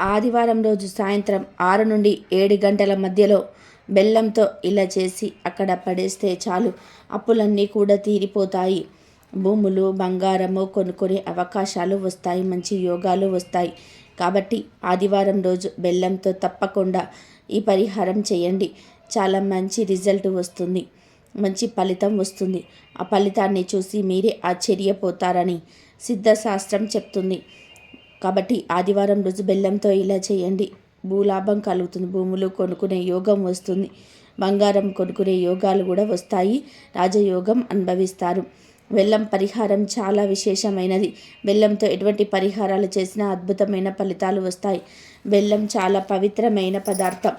ఆదివారం రోజు సాయంత్రం ఆరు నుండి ఏడు గంటల మధ్యలో బెల్లంతో ఇలా చేసి అక్కడ పడేస్తే చాలు. అప్పులన్నీ కూడా తీరిపోతాయి. భూములు బంగారము కొనుక్కునే అవకాశాలు వస్తాయి. మంచి యోగాలు వస్తాయి. కాబట్టి ఆదివారం రోజు బెల్లంతో తప్పకుండా ఈ పరిహారం చేయండి. చాలా మంచి రిజల్ట్ వస్తుంది. మంచి ఫలితం వస్తుంది. ఆ ఫలితాన్ని చూసి మీరే ఆశ్చర్యపోతారని సిద్ధశాస్త్రం చెప్తుంది. కాబట్టి ఆదివారం రోజు బెల్లంతో ఇలా చేయండి. భూలాభం కలుగుతుంది. భూములు కొనుక్కునే యోగం వస్తుంది. బంగారం కొనుక్కునే యోగాలు కూడా వస్తాయి. రాజయోగం అనుభవిస్తారు. బెల్లం పరిహారం చాలా విశేషమైనది. బెల్లంతో ఎటువంటి పరిహారాలు చేసినా అద్భుతమైన ఫలితాలు వస్తాయి. బెల్లం చాలా పవిత్రమైన పదార్థం.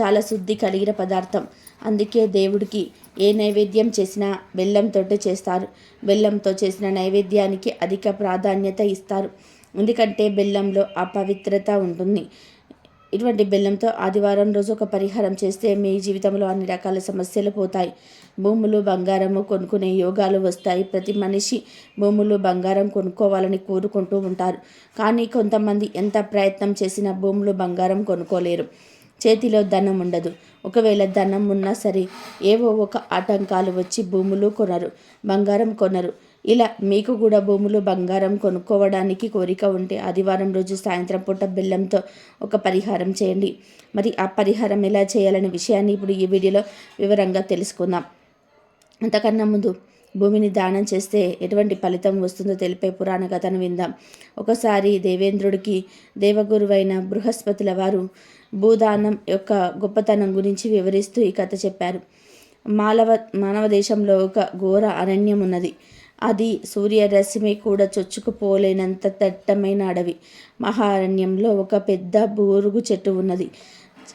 చాలా శుద్ధి కలిగిన పదార్థం. అందుకే దేవుడికి ఏ నైవేద్యం చేసినా బెల్లంతో చేస్తారు. బెల్లంతో చేసిన నైవేద్యానికి అధిక ప్రాధాన్యత ఇస్తారు. ఎందుకంటే బెల్లంలో ఆ పవిత్రత ఉంటుంది. ఇటువంటి బెల్లంతో ఆదివారం రోజు ఒక పరిహారం చేస్తే మీ జీవితంలో అన్ని రకాల సమస్యలు పోతాయి. భూములు బంగారము కొనుక్కునే యోగాలు వస్తాయి. ప్రతి మనిషి భూములు బంగారం కొనుక్కోవాలని కోరుకుంటూ ఉంటారు. కానీ కొంతమంది ఎంత ప్రయత్నం చేసినా భూములు బంగారం కొనుక్కోలేరు. చేతిలో ధనం ఉండదు. ఒకవేళ ధనం ఉన్నా సరే ఏవో ఒక ఆటంకాలు వచ్చి భూములు కొనరు. బంగారం కొనరు. ఇలా మీకు కూడా భూములు బంగారం కొనుక్కోవడానికి కోరిక ఉంటే ఆదివారం రోజు సాయంత్రం పూట బెల్లంతో ఒక పరిహారం చేయండి. మరి ఆ పరిహారం ఎలా చేయాలనే విషయాన్ని ఇప్పుడు ఈ వీడియోలో వివరంగా తెలుసుకుందాం. అంతకన్నా ముందు భూమిని దానం చేస్తే ఎటువంటి ఫలితం వస్తుందో తెలిపే పురాణ కథను విందాం. ఒకసారి దేవేంద్రుడికి దేవగురువైన బృహస్పతుల వారు భూదానం యొక్క గొప్పతనం గురించి వివరిస్తూ ఈ కథ చెప్పారు. మానవ మానవ దేశంలో ఒక ఘోర అరణ్యం ఉన్నది. అది సూర్యరశ్మి కూడా చొచ్చుకుపోలేనంత దట్టమైన అడవి. మహారణ్యంలో ఒక పెద్ద బూరుగు చెట్టు ఉన్నది.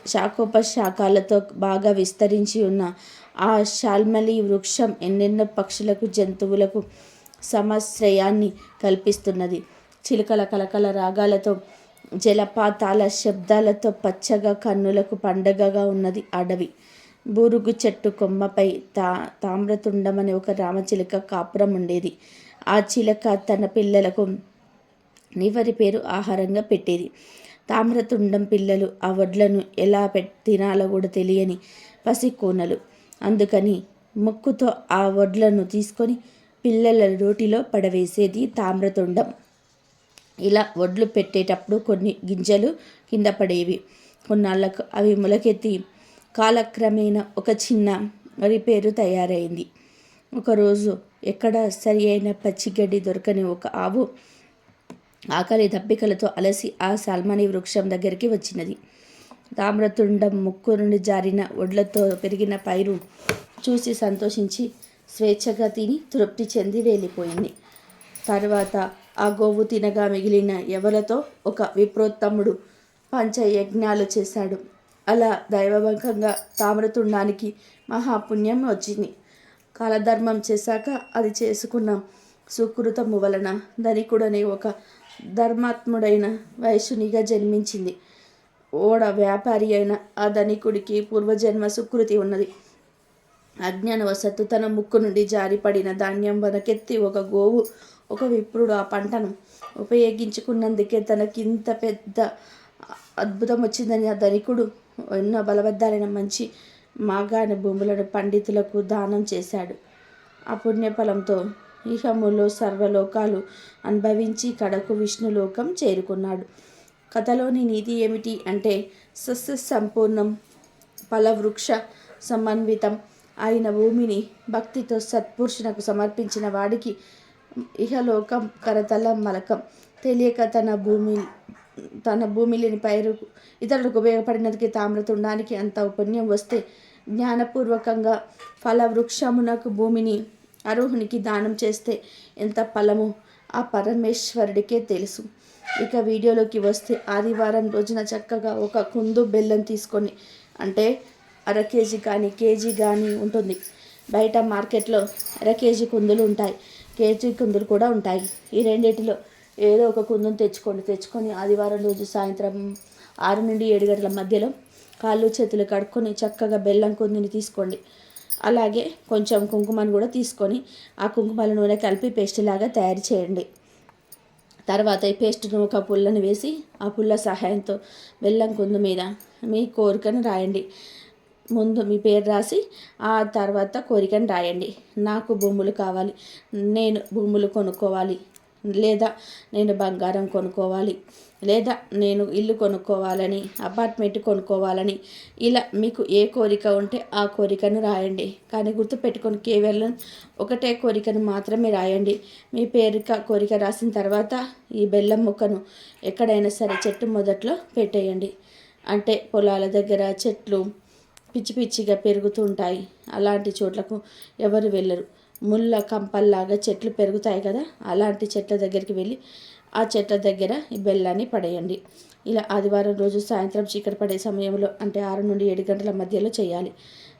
శాఖోపశాఖాలతో బాగా విస్తరించి ఉన్న ఆ షాల్మలి వృక్షం ఎన్నెన్నో పక్షులకు జంతువులకు సమశ్రయాన్ని కల్పిస్తున్నది. చిలుకల కలకల రాగాలతో జలపాతాల శబ్దాలతో పచ్చగా కన్నులకు పండగగా ఉన్నది అడవి. బూరుగు చెట్టు కొమ్మపై తా తామ్రతుండం అనే ఒక రామచిలక కాపురం ఉండేది. ఆ చిలక తన పిల్లలకు నివరి పేరు ఆహారంగా పెట్టేది. తామ్రతుండం పిల్లలు ఆ వడ్లను ఎలా తినాలో కూడా తెలియని పసికోనలు. అందుకని ముక్కుతో ఆ వడ్లను తీసుకొని పిల్లల రోటిలో పడవేసేది తామ్రతుండం. ఇలా వడ్లు పెట్టేటప్పుడు కొన్ని గింజలు కింద పడేవి. కొన్నాళ్ళకు అవి మొలకెత్తి కాలక్రమేణా ఒక చిన్న రిపేరు తయారైంది. ఒకరోజు ఎక్కడ సరి అయిన పచ్చిగడ్డి దొరకని ఒక ఆవు ఆకలి దప్పికలతో అలసి ఆ సాల్మని వృక్షం దగ్గరికి వచ్చినది. తామ్రతుండం ముక్కు నుండి జారిన ఒడ్లతో పెరిగిన పైరు చూసి సంతోషించి స్వేచ్ఛగా తిని తృప్తి చెంది వెళ్ళిపోయింది తర్వాత ఆ గోవు తినగా మిగిలిన ఎవలతో ఒక విప్రోత్తముడు పంచయజ్ఞాలు చేశాడు. అలా దైవభంగంగా తామ్రతుండానికి మహాపుణ్యం వచ్చింది. కాలధర్మం చేశాక అది చేసుకున్నాం. సుకృతము వలన ధనికుడనే ఒక ధర్మాత్ముడైన వైశ్యునిగా జన్మించింది. ఓడ వ్యాపారి అయిన ఆ ధనికుడికి పూర్వజన్మ సుకృతి ఉన్నది. అజ్ఞానవశత్తు తన ముక్కు నుండి జారిపడిన ధాన్యం వనకెత్తి ఒక గోవు ఒక విప్రుడు ఆ పంటను ఉపయోగించుకున్నందుకే తనకింత పెద్ద అద్భుతం వచ్చిందని ఆ ధనికుడు ఎన్నో బలబద్ధాలైన మంచి మాగాని భూములను పండితులకు దానం చేశాడు. ఆ పుణ్యఫలంతో ఇహములో సర్వలోకాలు అనుభవించి కడకు విష్ణులోకం చేరుకున్నాడు. కథలోని నీతి ఏమిటి అంటే సస్య సంపూర్ణం ఫలవృక్ష సమన్వితం అయిన భూమిని భక్తితో సత్పురుషునకు సమర్పించిన వాడికి ఇహలోకం కరతలం మలకం తెలియక తన భూమి తన భూమి లేని పైరు ఇతరులకు ఉపయోగపడినందుకు తామ్రతుండానికి అంత పుణ్యం వస్తే జ్ఞానపూర్వకంగా ఫలవృక్షమునకు భూమిని అరుహునికి దానం చేస్తే ఎంత ఫలము ఆ పరమేశ్వరుడికే తెలుసు. ఇక వీడియోలోకి వస్తే ఆదివారం రోజున చక్కగా ఒక కుందు బెల్లం తీసుకొని అంటే అర కేజీ కానీ కేజీ కానీ ఉంటుంది. బయట మార్కెట్లో అర కేజీ కుందులు ఉంటాయి. కేజీ కుందులు కూడా ఉంటాయి. ఈ రెండింటిలో ఏదో ఒక కుందం తెచ్చుకోండి తెచ్చుకొని ఆదివారం రోజు సాయంత్రం ఆరు నుండి ఏడు గంటల మధ్యలో కాళ్ళు చేతులు కడుక్కొని చక్కగా బెల్లం కుందిని తీసుకోండి. అలాగే కొంచెం కుంకుమను కూడా తీసుకొని ఆ కుంకుమల నూనె కలిపి పేస్ట్ లాగా తయారు చేయండి. తర్వాత ఈ పేస్ట్ను ఒక పుల్లను వేసి ఆ పుల్ల సహాయంతో బెల్లం కుందు మీద మీ కోరికను రాయండి. ముందు మీ పేరు రాసి ఆ తర్వాత కోరికను రాయండి. నాకు భూములు కావాలి నేను భూములు కొనుక్కోవాలి. లేదా నేను బంగారం కొనుక్కోవాలి లేదా నేను ఇల్లు కొనుక్కోవాలని అపార్ట్మెంట్ కొనుక్కోవాలని ఇలా మీకు ఏ కోరిక ఉంటే ఆ కోరికను రాయండి. కానీ గుర్తుపెట్టుకొని కేవలం ఒకటే కోరికను మాత్రమే రాయండి. మీ పేరిక కోరిక రాసిన తర్వాత ఈ బెల్లం ముక్కను ఎక్కడైనా సరే చెట్టు మొదట్లో పెట్టేయండి. అంటే పొలాల దగ్గర చెట్లు పిచ్చి పిచ్చిగా పెరుగుతుంటాయి అలాంటి చోట్లకు ఎవరు వెళ్ళరు. ముళ్ళ కంపల్లాగా చెట్లు పెరుగుతాయి కదా అలాంటి చెట్ల దగ్గరికి వెళ్ళి ఆ చెట్ల దగ్గర ఈ బెల్లాన్ని పడేయండి. ఇలా ఆదివారం రోజు సాయంత్రం చీకటి పడే సమయంలో అంటే ఆరు నుండి ఏడు గంటల మధ్యలో చేయాలి.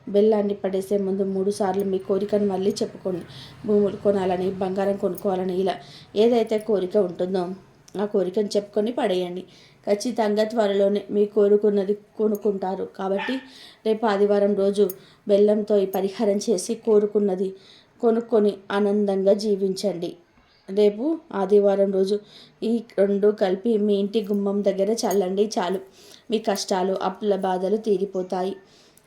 బెల్లాన్ని పడేసే ముందు మూడు సార్లు మీ కోరికను మళ్ళీ చెప్పుకోండి. భూములు కొనాలని బంగారం కొనుక్కోవాలని ఇలా ఏదైతే కోరిక ఉంటుందో ఆ కోరికను చెప్పుకొని పడేయండి. ఖచ్చితంగా త్వరలోనే మీ కోరుకున్నది కొనుక్కుంటారు. కాబట్టి రేపు ఆదివారం రోజు బెల్లంతో ఈ పరిహారం చేసి కోరుకున్నది కొనుక్కొని ఆనందంగా జీవించండి. రేపు ఆదివారం రోజు ఈ రెండు కలిపి మీ ఇంటి గుమ్మం దగ్గర చల్లండి చాలు. మీ కష్టాలు అప్పుల బాధలు తీరిపోతాయి.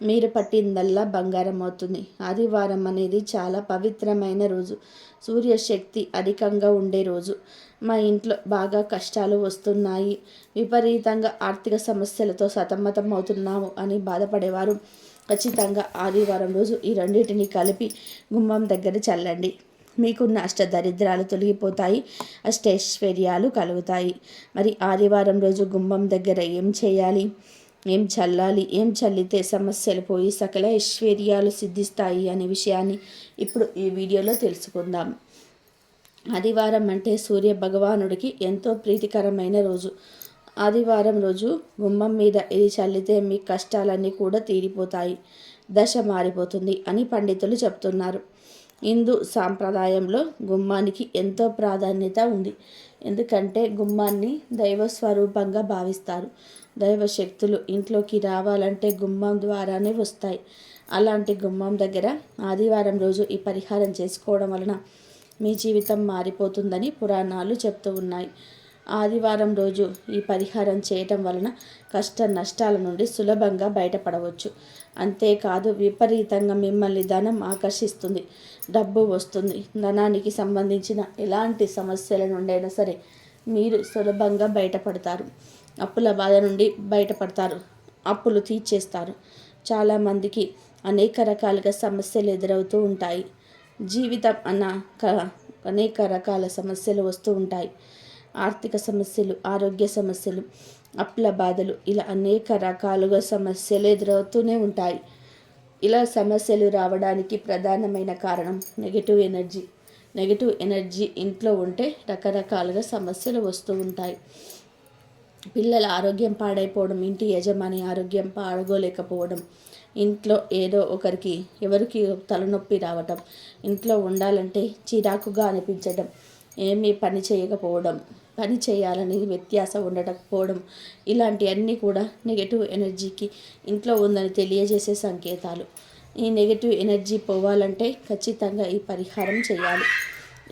మీరు పట్టిందల్లా బంగారం అవుతుంది. ఆదివారం అనేది చాలా పవిత్రమైన రోజు. సూర్యశక్తి అధికంగా ఉండే రోజు. మా ఇంట్లో బాగా కష్టాలు వస్తున్నాయి. విపరీతంగా ఆర్థిక సమస్యలతో సతమతం అవుతున్నాము అని బాధపడేవారు. ఖచ్చితంగా ఆదివారం రోజు ఈ రెండింటిని కలిపి గుమ్మం దగ్గర చల్లండి. మీకున్న అష్ట దరిద్రాలు తొలగిపోతాయి అష్టైశ్వర్యాలు కలుగుతాయి. మరి ఆదివారం రోజు గుమ్మం దగ్గర ఏం చేయాలి? ఏం చల్లాలి? ఏం చల్లితే సమస్యలు పోయి సకల ఐశ్వర్యాలు సిద్ధిస్తాయి అనే విషయాన్ని ఇప్పుడు ఈ వీడియోలో తెలుసుకుందాం. ఆదివారం అంటే సూర్య భగవానుడికి ఎంతో ప్రీతికరమైన రోజు. ఆదివారం రోజు గుమ్మం మీద ఇది చల్లితే మీ కష్టాలన్నీ కూడా తీరిపోతాయి. దశ మారిపోతుంది అని పండితులు చెప్తున్నారు. హిందూ సాంప్రదాయంలో గుమ్మానికి ఎంతో ప్రాధాన్యత ఉంది. ఎందుకంటే గుమ్మాన్ని దైవ స్వరూపంగా భావిస్తారు. దైవ శక్తులు ఇంట్లోకి రావాలంటే గుమ్మం ద్వారానే వస్తాయి. అలాంటి గుమ్మం దగ్గర ఆదివారం రోజు ఈ పరిహారం చేసుకోవడం వలన మీ జీవితం మారిపోతుందని పురాణాలు చెప్తూ ఉన్నాయి. ఆదివారం రోజు ఈ పరిహారం చేయటం వలన కష్ట నష్టాల నుండి సులభంగా బయటపడవచ్చు. అంతేకాదు విపరీతంగా మిమ్మల్ని ధనం ఆకర్షిస్తుంది డబ్బు వస్తుంది. ధనానికి సంబంధించిన ఎలాంటి సమస్యల నుండైనా సరే మీరు సులభంగా బయటపడతారు. అప్పుల బాధ నుండి బయటపడతారు అప్పులు తీర్చేస్తారు. చాలామందికి అనేక రకాలుగా సమస్యలు ఎదురవుతూ ఉంటాయి. జీవితం అన్న అనేక రకాల సమస్యలు వస్తూ ఉంటాయి. ఆర్థిక సమస్యలు ఆరోగ్య సమస్యలు అప్పుల బాధలు ఇలా అనేక రకాలుగా సమస్యలు ఎదురవుతూనే ఉంటాయి. ఇలా సమస్యలు రావడానికి ప్రధానమైన కారణం నెగిటివ్ ఎనర్జీ నెగిటివ్ ఎనర్జీ ఇంట్లో ఉంటే రకరకాలుగా సమస్యలు వస్తూ ఉంటాయి. పిల్లల ఆరోగ్యం పాడైపోవడం ఇంటి యజమాని ఆరోగ్యం పాడుకోలేకపోవడం ఇంట్లో ఏదో ఒకరికి ఎవరికి తలనొప్పి రావటం ఇంట్లో ఉండాలంటే చిరాకుగా అనిపించడం ఏమీ పని చేయకపోవడం పని చేయాలని వ్యత్యాసం ఉండకపోవడం ఇలాంటివన్నీ కూడా నెగటివ్ ఎనర్జీకి ఇంట్లో ఉందని తెలియజేసే సంకేతాలు. ఈ నెగటివ్ ఎనర్జీ పోవాలంటే ఖచ్చితంగా ఈ పరిహారం చేయాలి.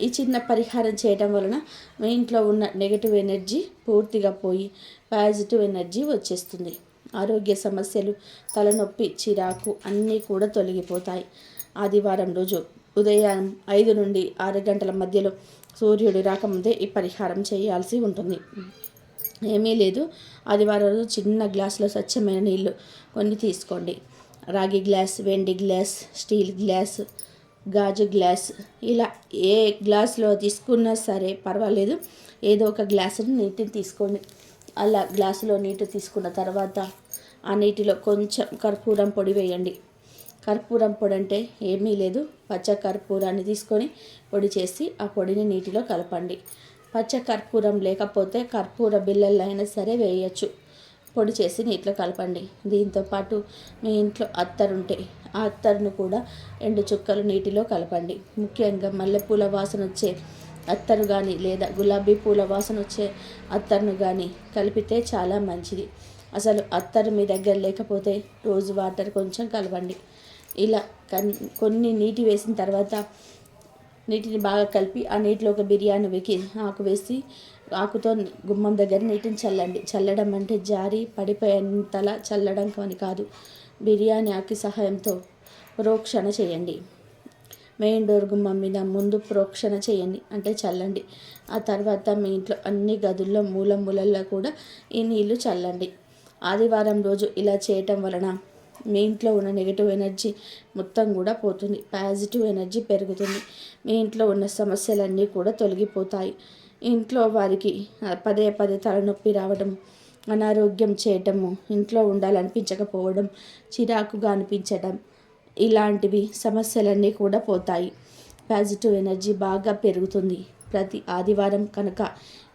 ఈ చిన్న పరిహారం చేయడం వలన మీ ఇంట్లో ఉన్న నెగటివ్ ఎనర్జీ పూర్తిగా పోయి పాజిటివ్ ఎనర్జీ వచ్చేస్తుంది. ఆరోగ్య సమస్యలు తలనొప్పి చిరాకు అన్నీ కూడా తొలగిపోతాయి. ఆదివారం రోజు ఉదయం ఐదు నుండి ఆరు గంటల మధ్యలో సూర్యుడు రాకముందే ఈ పరిహారం చేయాల్సి ఉంటుంది. ఏమీ లేదు. ఆదివారం రోజు చిన్న గ్లాసులో స్వచ్ఛమైన నీళ్ళు కొన్ని తీసుకోండి. రాగి గ్లాస్ వెండి గ్లాస్ స్టీల్ గ్లాస్ గాజు గ్లాస్ ఇలా ఏ గ్లాస్లో తీసుకున్నా సరే పర్వాలేదు. ఏదో ఒక గ్లాసుని నీటిని తీసుకోండి. అలా గ్లాసులో నీటి తీసుకున్న తర్వాత ఆ నీటిలో కొంచెం కర్పూరం పొడి వేయండి. కర్పూరం పొడి అంటే ఏమీ లేదు. పచ్చ కర్పూరాన్ని తీసుకొని పొడి చేసి ఆ పొడిని నీటిలో కలపండి. పచ్చ కర్పూరం లేకపోతే కర్పూర బిళ్ళలు అయినా సరే వేయచ్చు. పొడి చేసి నీటిలో కలపండి. దీంతోపాటు మీ ఇంట్లో అత్తరుంటే ఆ అత్తరును కూడా రెండు చుక్కలు నీటిలో కలపండి. ముఖ్యంగా మల్లెపూల వాసన వచ్చే అత్తరు కానీ లేదా గులాబీ పూల వాసన వచ్చే అత్తరును కానీ కలిపితే చాలా మంచిది. అసలు అత్తరు మీ దగ్గర లేకపోతే రోజు వాటర్ కొంచెం కలవండి ఇలా కన్ కొన్ని నీటి వేసిన తర్వాత నీటిని బాగా కలిపి ఆ నీటిలో ఒక బిర్యానీ వెకి ఆకు వేసి ఆకుతో గుమ్మం దగ్గర నీటిని చల్లండి. చల్లడం అంటే జారి పడిపోయేంతలా చల్లడం అని కాదు. బిర్యానీ ఆకి సహాయంతో ప్రోక్షణ చేయండి. మెయిన్ డోర్ గుమ్మం మీద ముందు ప్రోక్షణ చేయండి అంటే చల్లండి. ఆ తర్వాత మీ ఇంట్లో అన్ని గదుల్లో మూల మూలల్లో కూడా ఈ నీళ్ళు చల్లండి. ఆదివారం రోజు ఇలా చేయటం వలన మీ ఇంట్లో ఉన్న నెగిటివ్ ఎనర్జీ మొత్తం కూడా పోతుంది. పాజిటివ్ ఎనర్జీ పెరుగుతుంది. మీ ఇంట్లో ఉన్న సమస్యలన్నీ కూడా తొలగిపోతాయి. ఇంట్లో వారికి పదే పదే తలనొప్పి రావడం అనారోగ్యం చేయటము ఇంట్లో ఉండాలనిపించకపోవడం చిరాకుగా అనిపించడం ఇలాంటివి సమస్యలన్నీ కూడా పోతాయి. పాజిటివ్ ఎనర్జీ బాగా పెరుగుతుంది. ప్రతి ఆదివారం కనుక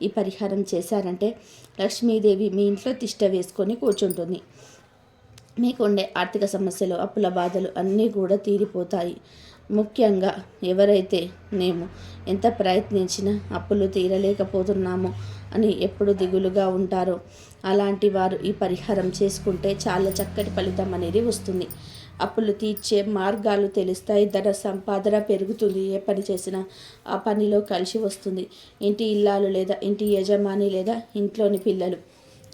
ఈ పరిహారం చేశారంటే లక్ష్మీదేవి మీ ఇంట్లో తిష్ట వేసుకొని కూర్చుంటుంది. మీకు ఉండే ఆర్థిక సమస్యలు అప్పుల బాధలు అన్నీ కూడా తీరిపోతాయి. ముఖ్యంగా ఎవరైతే మేము ఎంత ప్రయత్నించినా అప్పులు తీరలేకపోతున్నామో అని ఎప్పుడు దిగులుగా ఉంటారో అలాంటి వారు ఈ పరిహారం చేసుకుంటే చాలా చక్కటి ఫలితం అనేది వస్తుంది. అప్పులు తీర్చే మార్గాలు తెలుస్తాయి. ధన సంపాదన పెరుగుతుంది. ఏ పని చేసినా ఆ పనిలో కలిసి వస్తుంది. ఇంటి ఇల్లాలు లేదా ఇంటి యజమాని లేదా ఇంట్లోని పిల్లలు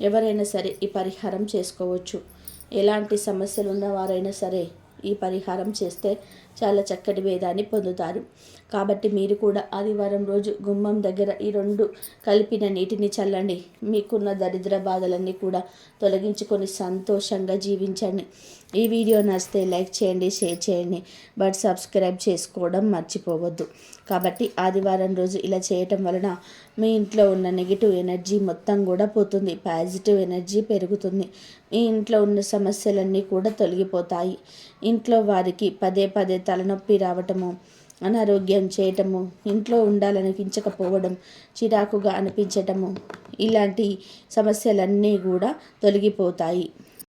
ఎవరైనా సరే ఈ పరిహారం చేసుకోవచ్చు. ఎలాంటి సమస్యలు ఉన్నవారైనా సరే ఈ పరిహారం చేస్తే చాలా చక్కటి వేదాన్ని పొందుతారు. కాబట్టి మీరు కూడా ఆదివారం రోజు గుమ్మం దగ్గర ఈ రెండు కలిపిన నీటిని చల్లండి. మీకున్న దరిద్ర బాధలన్నీ కూడా తొలగించుకొని సంతోషంగా జీవించండి. ఈ వీడియో నచ్చితే లైక్ చేయండి షేర్ చేయండి. బట్ సబ్స్క్రైబ్ చేసుకోవడం మర్చిపోవద్దు. కాబట్టి ఆదివారం రోజు ఇలా చేయటం వలన మీ ఇంట్లో ఉన్న నెగిటివ్ ఎనర్జీ మొత్తం కూడా పోతుంది. పాజిటివ్ ఎనర్జీ పెరుగుతుంది. మీ ఇంట్లో ఉన్న సమస్యలన్నీ కూడా తొలగిపోతాయి. ఇంట్లో వారికి పదే పదే తలనొప్పి రావటము అనారోగ్యం చేయటము ఇంట్లో ఉండాలనిపించకపోవడం చిరాకుగా అనిపించటము ఇలాంటి సమస్యలన్నీ కూడా తొలగిపోతాయి.